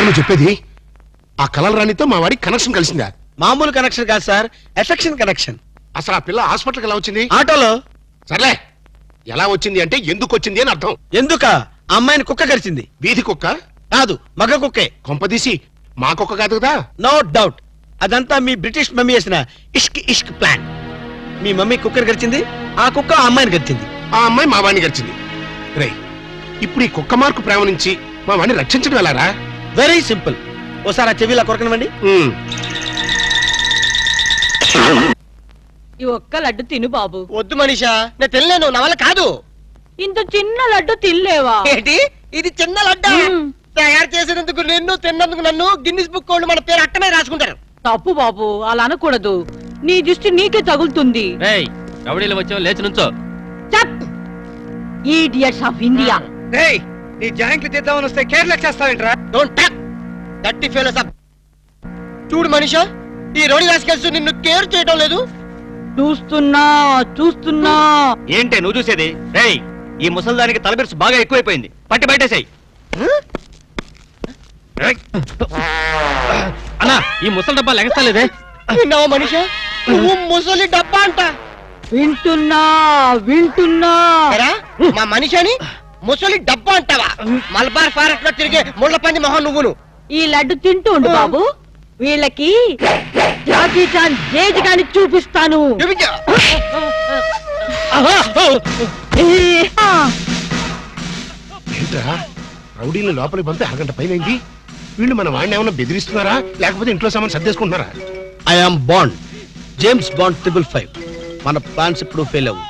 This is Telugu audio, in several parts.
నువ్వు చెప్పేది ఆ కలల రాణితో మా వాడికి కనెక్షన్ కలిసిందా? మామూలు కనెక్షన్ కాదు సార్ ఎఫెక్షన్ కనెక్షన్ అసలు ఆ పిల్ల హాస్పిటల్కి ఎలా వచ్చింది? ఆటోలో. సర్లే ఎలా వచ్చింది అంటే ఎందుకు వచ్చింది అని అర్థం. ఎందుక? ఆ అమ్మాయిని కుక్క కరిచింది. వీధి కుక్క? కాదు మగ కుక్కే. కొంపదీసి మా కుక్క కాదు కదా? నో డౌట్ అదంతా మీ బ్రిటిష్ మమ్మీ వేసిన ఇష్క్ ఇష్క్ ప్లాన్ మీ మమ్మీ కుక్కర్ గడిచింది ఆ కుక్క ఆ అమ్మాయిని గడిచింది ఆ అమ్మాయి మా వాడిని గడిచింది రై ఇప్పుడు ఈ కుక్క మార్కు ప్రేమ నుంచి మా వాడిని రక్షించడం ఎలారా? Very simple. ఓసారి ఆ చెవిలా కొరకనివ్వండి. ఈ ఒక్క లడ్డు తిను బాబు. వద్దు మనీషా నేను తినలేను నా వల్ల కాదు. ఇంత చిన్న లడ్డు తినలేవా? ఏంటి? ఇది చిన్న లడ్డ? మ్మ్. తయారు చేసినందుకు నిన్ను తిన్నందుకు నన్ను గిన్నిస్ బుక్ వాళ్ళు మన పేరు అట్టమే రాసుకుంటారు. తప్పు బాబు అలా అనకూడదు. నీ దృష్టి నీకే తగులుతుంది. రేయ్ రౌడీలు వచ్చావు లేచి నుంచో. చప్! ఈడియట్స్ ఆఫ్ ఇండియా నీ జాయింట్లు చేద్దామని వస్తే కేర్లెస్ చేస్తావేంట్రా? డోంట్ టక్ దట్టి ఫెలోస్ అప్ చూడు మనీషా ఈ రోడి రాసుకెళ్తూ నిన్ను కేర్ చేయడం లేదు. చూస్తున్నా చూస్తున్నా. ఏంటే నువ్వు చూసేది? రేయ్ ఈ ముసల్దానికి తలబిరుసు బాగా ఎక్కువైపోయింది. పట్టి బయటేసాయి. అన్నా ఈ ముసలి డబ్బా లెగస్తలేదే. విన్నావా మనీషా? నువ్వు ముసలి డబ్బా అంట. వింటున్నా వింటున్నా. ఎరా, మా మనిషిని? ముసలి డబ్బా అంటావా? మలబార్ ఫారెస్ట్లో తిరిగే ముళ్ళ పంది మొహం నువ్వును. ఈ లడ్డు తింటూ ఉండు బాబు. వీళ్ళకి జాకీ చాన్ జేజ్ గాని చూపిస్తాను. చూపించు. ఆ, ఏంట్రా? రౌడీని లోపలికి పంపి అరగంట పైన వీళ్ళు మన వాడిని ఏమైనా బెదిరిస్తున్నారా? లేకపోతే ఇంట్లో సామాన్ సర్దేసుకుంటున్నారా? I'm Bond James Bond triple five మన ప్లాన్స్ ఇప్పుడు ఫెయిల్ అవ్వు.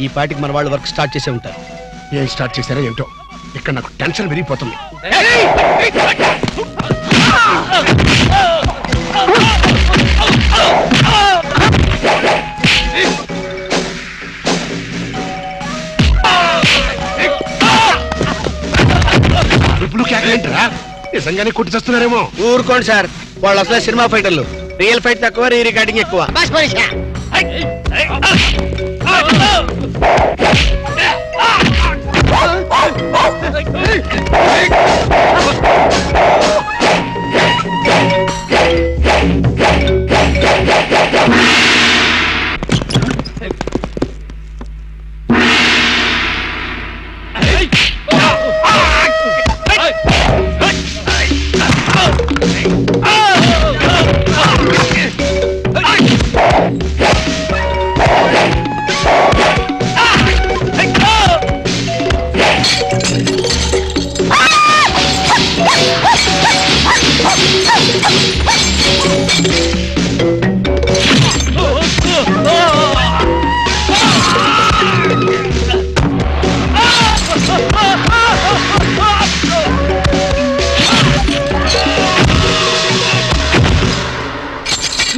ఈ పాటికి మన వాళ్ళు వర్క్ స్టార్ట్ చేసే ఉంటారు. ఏం స్టార్ట్ చేశారో ఏంటో. ఇక్కడ నాకు టెన్షన్ విరిగిపోతుంది అరుపులు కేకలేంటరా నిజంగానే కొట్టి చేస్తున్నారేమో. ఊరుకోండి సార్ వాళ్ళు అసలే సినిమా ఫైటర్లు. రియల్ ఫైట్ తక్కువ రీ రికార్డింగ్ ఎక్కువ. బస్ మనీషా idiot.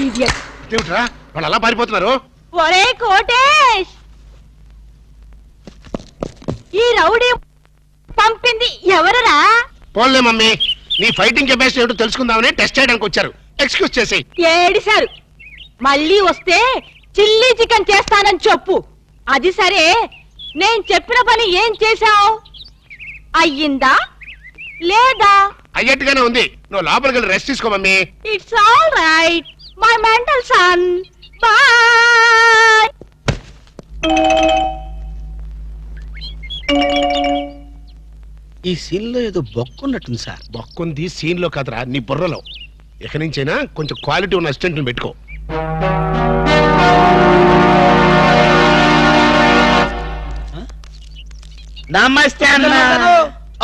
ఏమిట్రా? వాళ్ళు అలా పారిపోతున్నారు? ఒరే కోటేష్! ఈ రౌడీ పంపింది ఎవరరా? పోన్లే మమ్మీ. నీ ఫైటింగ్ కెపాసిటీ ఏమిటో తెలుసుకుందామని టెస్ట్ చేయడానికి వచ్చారు. ఎక్స్క్యూజ్ చేసి. ఏడిశారు. మళ్ళీ వస్తే చిల్లీ చికెన్ చేస్తానని చెప్పు. అది సరే. నేను చెప్పిన పని ఏం చేశావు? అయ్యిందా? లేదా? అయ్యట్టుగానే ఉంది. నువ్వు లోపలికి వెళ్ళి రెస్ట్ తీసుకో mummy. It's all right my mental son boy ఈ సీన్లో ఏదో బొక్కున్నట్టుంది సార్. బొక్కుంది సీన్లో కాదురా నీ బుర్రలో. ఇక నుంచైనా కొంచెం క్వాలిటీ ఉన్న అసిస్టెంట్ పెట్టుకో. నమస్తే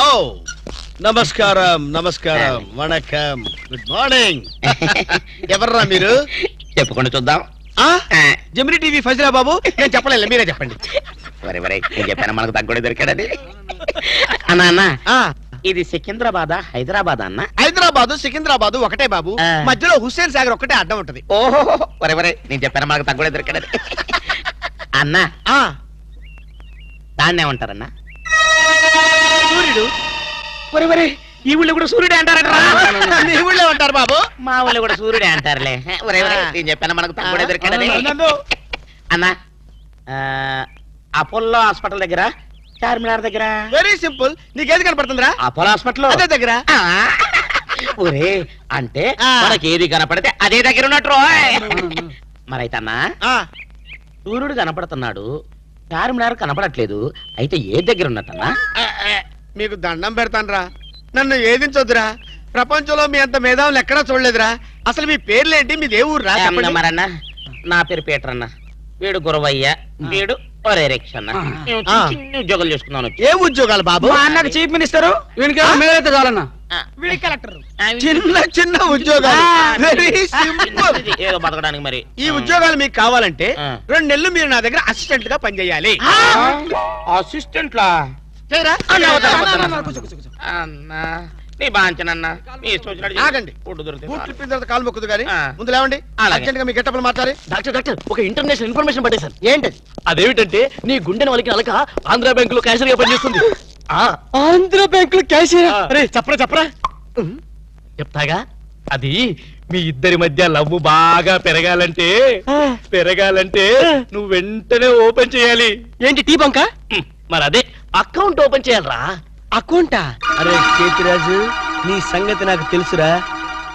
ఓ నమస్కారం నమస్కారం వణకం. గుడ్ మార్నింగ్ ఎవర్రా మీరు? చెప్పుకుంటూ చూద్దాం. ఆ? జమిని టీవీ ఫజరా బాబు? నేను చెప్పలేదు మీరే చెప్పండి. వరే వరే నేను చెప్పాను మనకు తగ్గుడే దొరికాడని అన్న అన్న ఆ. ఇది సికింద్రాబాద్ హైదరాబాద్ అన్న? హైదరాబాదు సికింద్రాబాదు ఒకటే బాబు. మధ్యలో హుస్సేన్ సాగర్ ఒకటే అడ్డం ఉంటది. ఓహో వరే వరే నేను చెప్పాను మనకు తగ్గుడే దొరికాడని అన్న ఆ. దాన్నే ఉంటారన్న సూర్యుడు వరే ఈ ఊళ్ళో కూడా సూర్యుడే అంటారట మీ ఊళ్ళో ఉంటారు బాబు. మా ఊళ్ళో కూడా సూర్యుడే అంటారులే. నేను చెప్పాను మనకు దొరికాడని. అన్న ఆ, అపోలో హాస్పిటల్ దగ్గర చార్మినార్ దగ్గర. Very simple. నీకేది కనపడుతుందిరా? Apollo hospital? అదే దగ్గర. ఆ, ఒరే అంటే ఆ. మనకి ఏది కనపడితే అదే దగ్గర ఉన్నట్టు రోయ్. మరైతే అన్నా ఆ, సూర్యుడు కనపడుతున్నాడు చార్మినార్ కనపడట్లేదు అయితే ఏ దగ్గర ఉన్నట్టన్నా? ఆ, ఆ, మీకు దండం పెడతానురా. నన్ను ఏదించొద్దురా? ప్రపంచంలో మీ అంత మేధావులు ఎక్కడా చూడలేదురా. అసలు మీ పేర్లేంటి? మీ దేవుడు రా చెప్పండి. మరన్నా నా పేరు పీటర్ అన్న వీడు గురవయ్య వీడు ఒరే రిక్ష అన్న మేము చిన్న ఆ. చిన్న ఉద్యోగాలు చేసుకున్నాను ఏ ఉద్యోగాలు బాబు? మా అన్నకు చీఫ్ మినిస్టర్ వీనికి మేలైతే చాలన్నా చిన్న చిన్న ఉద్యోగాలు. ఏదో బతకడానికి మరి. ఈ ఉద్యోగాలు మీకు కావాలంటే ఆ. రెండు నెలలు మీరు నా దగ్గర అసిస్టెంట్గా పనిచేయాలి. అసిస్టెంట్ లా? చేయరా? అన్నా నీ బాంచనన్నా నీ ఇష్టం వచ్చినట్టు చేయి. ఆగండి. ఫుడ్ దొరికితే బూట్లు చాలు. ఇప్పిన తర్వాత కాలు మొక్కుదు కానీ ఆ. ముందు లేవండి. అలాగే. అర్జెంట్గా మీ గెట్టపలు మాట్లాడి. డాక్టర్ డాక్టర్ ఒక ఇంటర్నేషనల్ ఇన్ఫర్మేషన్ పట్టేశాను ఏంటి? అదేమిటంటే నీ గుండెని వాళ్ళకి అలక ఆంధ్ర బ్యాంక్లో క్యాషియర్గా పనిచేస్తుంది. ఆ, ఆంధ్ర బ్యాంక్లో క్యాషియర్ అరే, చెప్పరా చెప్పరా. చెప్తాగా? అది మీ ఇద్దరి మధ్య లవ్ బాగా పెరగాలంటే పెరగాలంటే నువ్వు వెంటనే ఓపెన్ చేయాలి. ఏంటి టీ బంక? మరి అదే అకౌంట్ ఓపెన్ చేయాలరా. అకౌంటా? అరే చేతిరాజు నీ సంగతి నాకు తెలుసురా.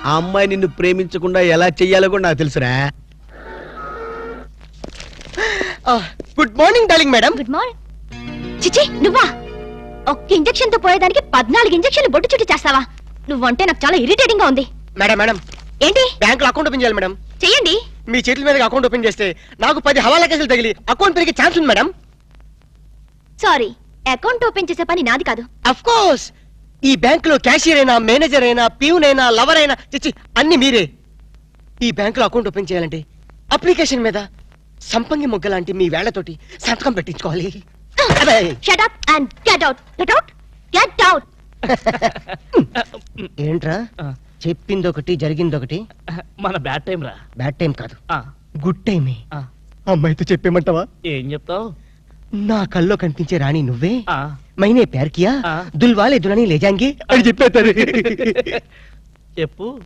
ఆ అమ్మాయి నిన్ను ప్రేమించకుండా ఎలా చెయ్యాలో కూడా నాకు తెలుసురా. Good morning darling madam good morning చిచి నువ్వా? ఒక్క ఇంజెక్షన్తో పోయేదానికి పద్నాలుగు ఇంజెక్షన్లు బొట్టు చుట్టూ చేస్తావా? నువ్వంటే నాకు చాలా ఇరిటేటింగ్గా ఉంది. మేడం మేడం ఏంటి? బ్యాంక్లో అకౌంట్ ఓపెన్ చేయాలి మేడం చెయ్యండి. మీ చేతుల మీద అకౌంట్ ఓపెన్ చేస్తే నాకు పది హవాలా కేసులు తగిలి అకౌంట్ పెరిగే ఛాన్స్ ఉంది మేడం సారీ అకౌంట్ ఓపెన్ చేసే పని నాది కాదు. అఫ్ కోర్స్ ఈ బ్యాంక్లో క్యాషియర్ అయినా మేనేజర్ అయినా ప్యూన్ అయినా లవర్ అయినా చిచ్చి అన్ని మీరే. ఈ బ్యాంక్లో అకౌంట్ ఓపెన్ చేయాలంటే అప్లికేషన్ మీద సంపంగి మొగ్గ లాంటి మీ వేళ్ళతోటి సంతకం పెట్టించుకోవాలి. అదే. Shut up and get out get out get out ఏంట్రా? చెప్పింది ఒకటి జరిగింది ఒకటి మన బ్యాడ్ టైం రా బ్యాడ్ టైం కాదు. ఆ, గుడ్ టైమే. ఆ, అమ్మాయితో చెప్పేమంటావా? ఏం చెప్తావు? నా కల్లో కనిపించే రాణి నువ్వే? ఆ, మైనే ప్యార్ కియా ఆ. దుల్వాలే దులని లేజాంగి? అని చెప్పేస్తారు చెప్పు.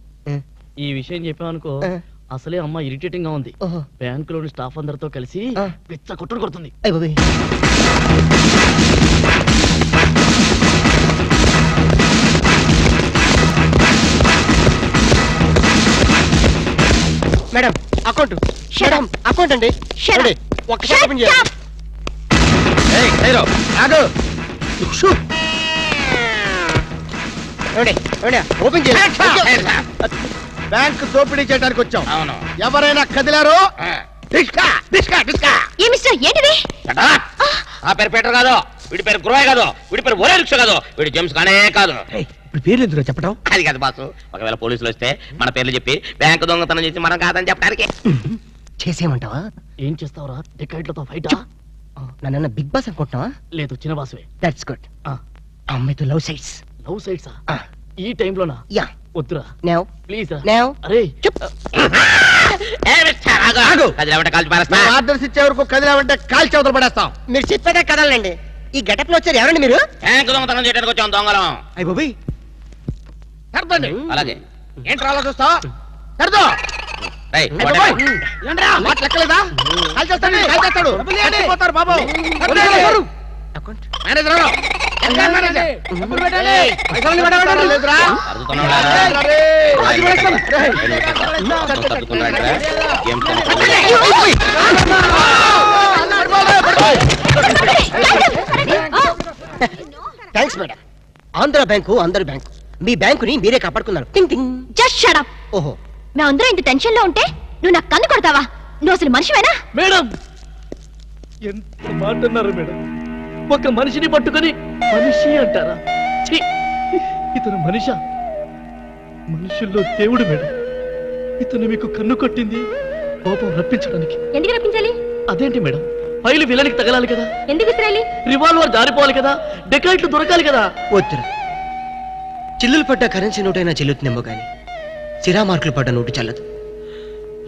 ఈ విషయం చెప్పావనుకో ఆ. అసలే అమ్మ ఇరిటేటింగ్గా ఉంది. ఓహో. బ్యాంక్లోని స్టాఫ్ అందరితో కలిసి. పిచ్చ కొట్టుడు కొడుతుంది. Madam account. మేడం అకౌంట్ అండి. ఒక్కసారి చేయాలి బ్యాంక్ దోపిడీ చేయడానికి వచ్చాం. అవును. ఎవరైనా కదిలారో? ఆ. పేరు పీటర్ కాదు వీడి పేరు గురవయ్య కాదు వీడి పేరు ఒరే రిక్ష కాదు వీడి జేమ్స్ కానే కాదు. పేర్లు ఎందుకు చెప్పడం అది కాదు బాసు ఒకవేళ పోలీసులు వస్తే మన పేర్లు చెప్పి బ్యాంకు దొంగతనం చేసి మనం కాదని చెప్పడానికి. చేసేయమంటావా? ఏం చేస్తావురా? డికైట్లతో ఫైట్ నన్ను బిగ్ బాస్ అనుకుంటున్నావా? లేదు చిన్న బాసువే. దట్స్ గుడ్ అమ్మాయితో లవ్ సైడ్స్ లవ్ సైడ్సా ఈ టైంలోనా? యా. వద్దురా. నేవ్ ప్లీజ్ నేవ్ అరే. ఆర్డర్స్ ఇచ్చే వరకు కదిలామంటే కాల్చి అవతల పడేస్తాం మీరు చెప్పేదే కదలండి. ఈ గెటప్లో వచ్చారు ఎవరండి మీరు? బ్యాంకు దొంగతనం చేయడానికి వచ్చాం దొంగలం. అయ్య బాబోయ్. సర్దండి అలాగే. ఏంట్రా అలా చూస్తా సర్దో థ్యాంక్స్ మేడం ఆంధ్ర బ్యాంకు అందరి బ్యాంకు మీ బ్యాంకుని మీరే కాపాడుకున్నారు. టింగ్ టింగ్ జస్ట్ షట్ అప్ ఓహో. మేమందరం ఇంత టెన్షన్లో ఉంటే నువ్వు నాకు కన్ను కొడతావా? నువ్వు అసలు మనిషివేనా? మేడం! ఎంత మాట అన్నారు మేడం? ఒక మనిషిని పట్టుకొని మనిషి అంటారా? ఛీ! ఇతను మనిష? మనుషుల్లో దేవుడు మేడం. ఇతను మీకు కన్ను కొట్టింది కోపం రప్పించడానికి. ఎందుకు రప్పించాలి? అదేంటి మేడం? ఫైలు విలనికి తగలాలి కదా? ఎందుకు ఇస్రాయలి? రివాల్వర్ జారిపోవాలి కదా? డెకాయిట్లు దొరకాలి కదా? వద్దురా. చిల్లులు పడ్డ కరెన్సీ నోటైనా చెల్లుతుందేమో గాని. సిరా మార్కులు పడ్డ నోటు చల్లదు.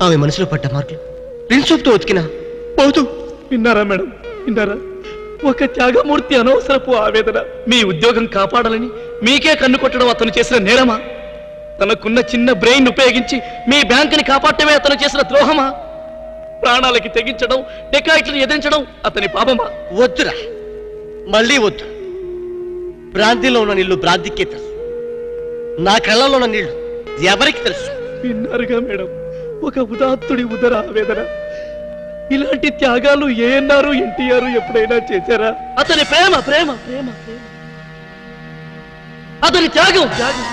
ఆమె మనసులో పడ్డ మార్కులు. ప్రిన్సోప్తో ఉతికినా. పోతూ విన్నారా మేడం? విన్నారా? ఒక త్యాగమూర్తి అనవసరపు ఆవేదన. మీ ఉద్యోగం కాపాడాలని మీకే కన్ను కొట్టడం అతను చేసిన నేరమా? తనకున్న చిన్న బ్రెయిన్ ఉపయోగించి మీ బ్యాంకుని కాపాడటమే అతను చేసిన ద్రోహమా? ప్రాణాలకి తెగించడం డెకాయిట్లను ఎదిరించడం అతని పాపమా? వద్దురా. మళ్ళీ వద్దు. భ్రాంతిలో ఉన్న నిల్లు భ్రాంతికే తెలుసు. నా కళ్ళలో ఉన్న నీళ్ళు ఎవరికి తెలుసు? విన్నారుగా మేడం ఒక ఉదాత్తుడి ఉదర ఆవేదన. ఇలాంటి త్యాగాలు ఏఎన్ఆర్ ఎన్టీఆర్ ఎప్పుడైనా చేశారా? అతని ప్రేమ ప్రేమ ప్రేమ ప్రేమ. అతని త్యాగం త్యాగం.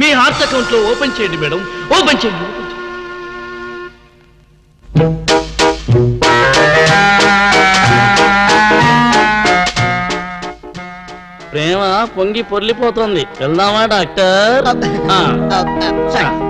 మీ హార్ట్ అకౌంట్లో ఓపెన్ చేయండి మేడం ఓపెన్ చేయండి. పొంగి పొర్లిపోతుంది. వెళ్దామా డాక్టర్.